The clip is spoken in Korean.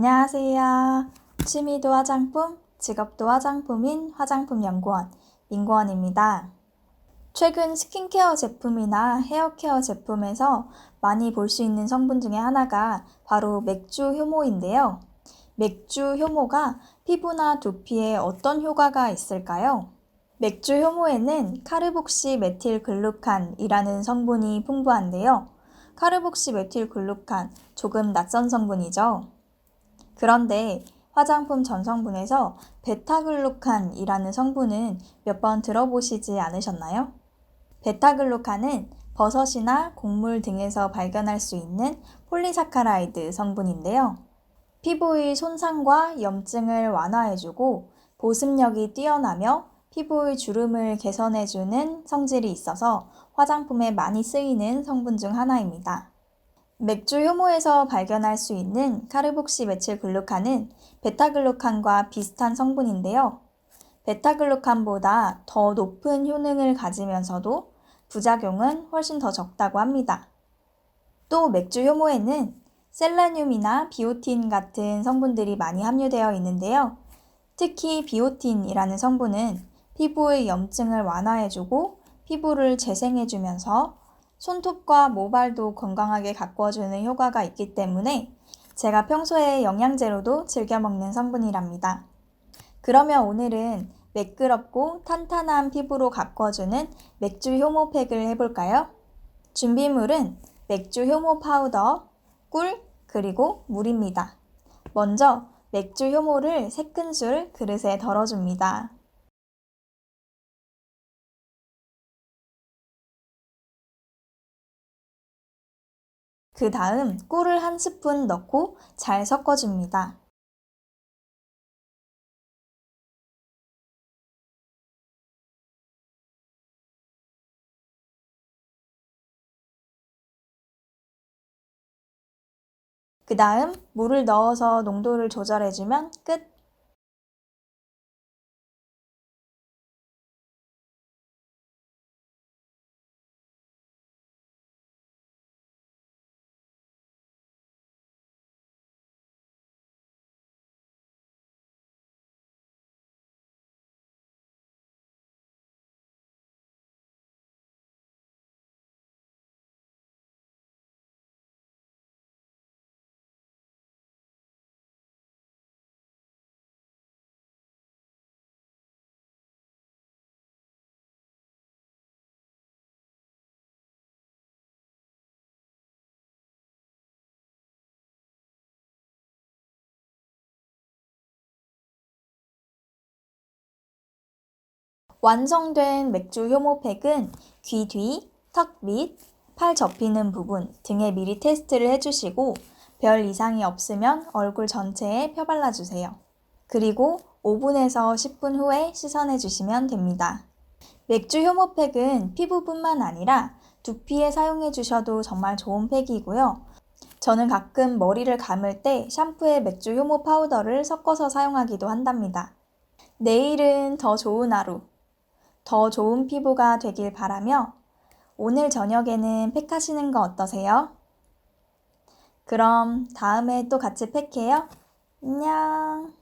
안녕하세요. 취미도 화장품, 직업도 화장품인 화장품 연구원 민구원입니다. 최근 스킨케어 제품이나 헤어케어 제품에서 많이 볼 수 있는 성분 중에 하나가 바로 맥주 효모인데요. 맥주 효모가 피부나 두피에 어떤 효과가 있을까요? 맥주 효모에는 카르복시 메틸 글루칸이라는 성분이 풍부한데요. 카르복시 메틸 글루칸 조금 낯선 성분이죠. 그런데 화장품 전성분에서 베타글루칸이라는 성분은 몇 번 들어보시지 않으셨나요? 베타글루칸은 버섯이나 곡물 등에서 발견할 수 있는 폴리사카라이드 성분인데요. 피부의 손상과 염증을 완화해주고 보습력이 뛰어나며 피부의 주름을 개선해주는 성질이 있어서 화장품에 많이 쓰이는 성분 중 하나입니다. 맥주 효모에서 발견할 수 있는 카르복시 메칠 글루칸은 베타글루칸과 비슷한 성분인데요. 베타글루칸보다 더 높은 효능을 가지면서도 부작용은 훨씬 더 적다고 합니다. 또 맥주 효모에는 셀레늄이나 비오틴 같은 성분들이 많이 함유되어 있는데요. 특히 비오틴이라는 성분은 피부의 염증을 완화해주고 피부를 재생해주면서 손톱과 모발도 건강하게 가꾸어주는 효과가 있기 때문에 제가 평소에 영양제로도 즐겨 먹는 성분이랍니다. 그러면 오늘은 매끄럽고 탄탄한 피부로 가꿔주는 맥주 효모팩을 해볼까요? 준비물은 맥주 효모 파우더, 꿀, 그리고 물입니다. 먼저 맥주 효모를 3큰술 그릇에 덜어줍니다. 그 다음 꿀을 한 스푼 넣고 잘 섞어줍니다. 그 다음 물을 넣어서 농도를 조절해주면 끝! 완성된 맥주 효모팩은 귀 뒤, 턱 밑, 팔 접히는 부분 등에 미리 테스트를 해주시고 별 이상이 없으면 얼굴 전체에 펴발라주세요. 그리고 5분에서 10분 후에 씻어내주시면 됩니다. 맥주 효모팩은 피부뿐만 아니라 두피에 사용해 주셔도 정말 좋은 팩이고요. 저는 가끔 머리를 감을 때 샴푸에 맥주 효모 파우더를 섞어서 사용하기도 한답니다. 내일은 더 좋은 하루, 더 좋은 피부가 되길 바라며 오늘 저녁에는 팩하시는 거 어떠세요? 그럼 다음에 또 같이 팩해요. 안녕.